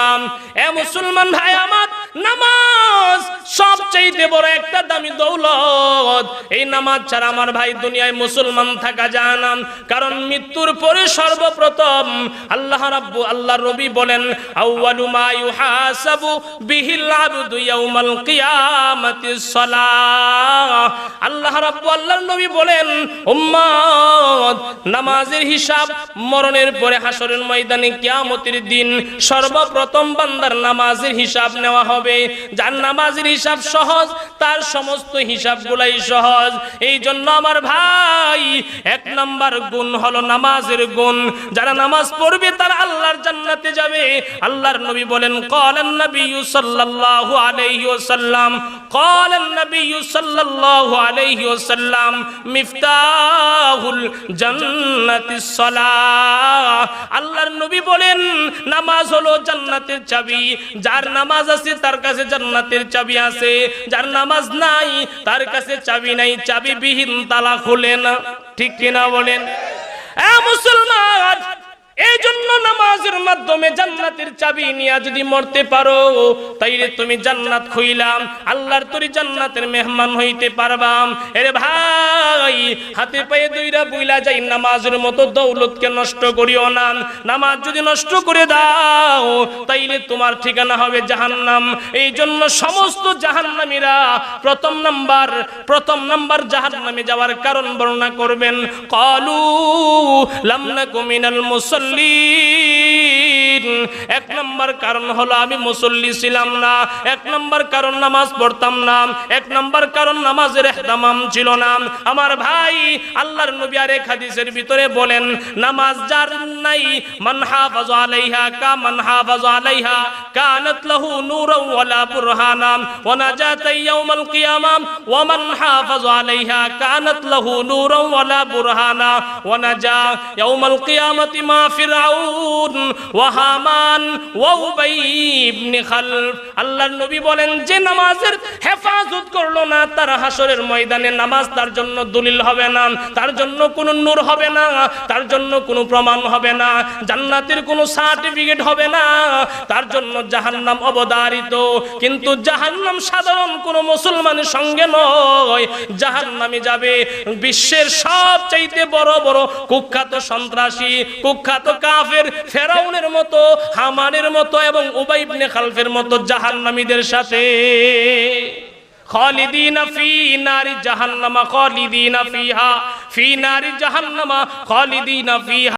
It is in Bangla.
না এ মুসলমান ভাই আমার নামাজ সবচেয়ে বড় একটা দামি দৌলত। এই নামাজ ছাড়া আমার ভাই দুনিয়ায় মুসলমান থাকা যায় না। কারণ মৃত্যুর পরে সর্বপ্রথম আল্লাহ রাব্বু আল্লাহ রবি বলেন আউয়ালু মা ইউহাসাবু বিহিল আবদু ইয়াউমাল কিয়ামাতিস সালাহ। আল্লাহ রাব্বু আল্লাহর নবী বলেন, উম্মত, নামাজের হিসাব মরণের পরে হাসরের ময়দানে কিয়ামতের দিন সর্বপ্রথম বান্দার নামাজের হিসাব নেওয়া হবে। যার নামাজের হিসাব সহজ, তার সমস্ত হিসাবগুলাই সহজ। এই জন্য আমার ভাই এক নাম্বার গুণ হলো নামাজের গুণ। যারা নামাজ পড়বে তারা আল্লাহর জান্নাতে যাবে। আল্লাহর নবী বলেন ক্বালান নবী সাল্লাল্লাহু আলাইহি ওয়াসাল্লাম ক্বালান নবী সাল্লাল্লাহু আলাইহি ওয়াসাল্লাম, মিফতাহুল জান্নাতিস সালাহ। আল্লাহর নবী বলেন, নামাজ হলো জান্নাতের চাবি। যার নামাজ আছে তার কাছে জান্নাতের চাবি আছে। যার নামাজ নাই তার কাছে চাবি নাই। চাবি বিহীন তালা খুলে না। ঠিক কিনা বলেন? মুসলমান এই জন্য নামাজের মাধ্যমে জান্নাতের চাবি নিয়ে যদি মরতে পারো, তাইলে তুমি জান্নাত খুইলাম, আল্লাহর তোর জান্নাতের মেহমান হইতে পারবাম। এরে ভাই হাতে পায়ে দুইরা বুইলা যাই, নামাজের মতো দৌলতকে নষ্ট করিও না। নামাজ যদি নষ্ট করে দাও, তাইলে তোমার ঠিকানা হবে জাহান্নাম। এই জন্য সমস্ত জাহান্নামীরা প্রথম নাম্বার প্রথম নাম্বার জাহান্নামে যাওয়ার কারণ বর্ণনা করবেন। কলু লামনাকু মিনাল মুসাল্লিন। নাম্বার কারণ হলো আমি মুসল্লি ছিলাম না। এক নাম্বার কারণ নামাজ পড়তাম না। এক নাম্বার কারণ নামাজের এহতামাম ছিল না। আমার ভাই আল্লাহর নবী আর এক হাদিসের ভিতরে বলেন, নামাজ যার নাই, মান হাফাজ আলাইহা, কা মান হাফাজ আলাইহা, কানাত লাহু নূরাও ওয়ালা বুরহানা, ওয়া নাজাতা ইয়াউমাল কিয়ামা, ওয়া মান হাফাজ আলাইহা, কানাত লাহু নূরাও ওয়ালা বুরহানা, ওয়া নাজা ইয়াউমাল কিয়ামাতি মা ফিরআউন, ওয়া হামান আল্লাহর নবী বলেন, যে নামাজের হেফাজত করল না, তার হাসরের ময়দানে নামাজ তার জন্য দলিল হবে না, তার জন্য কোনো নূর হবে না, তার জন্য কোনো প্রমাণ হবে না, জান্নাতের কোনো সার্টিফিকেট হবে না, তার জন্য জাহান্নাম অবদারিত। কিন্তু জাহান্নাম সাধারণ কোনো মুসলমানের সঙ্গে নয়, জাহান্নামে যাবে বিশ্বের সবচাইতে বড় বড় কুখ্যাত সন্ত্রাসী, কুখ্যাত কাফের ফেরাউনের মতো হামানের মতো এবং উবাই ইবনে খালফের মতো জাহান্নামীদের সাথে। খালিদিনা ফি নারি জাহান্নামা, খালিদিনা ফিহা, ফি নারি জাহান্নামা, খালিদিনা ফিহা।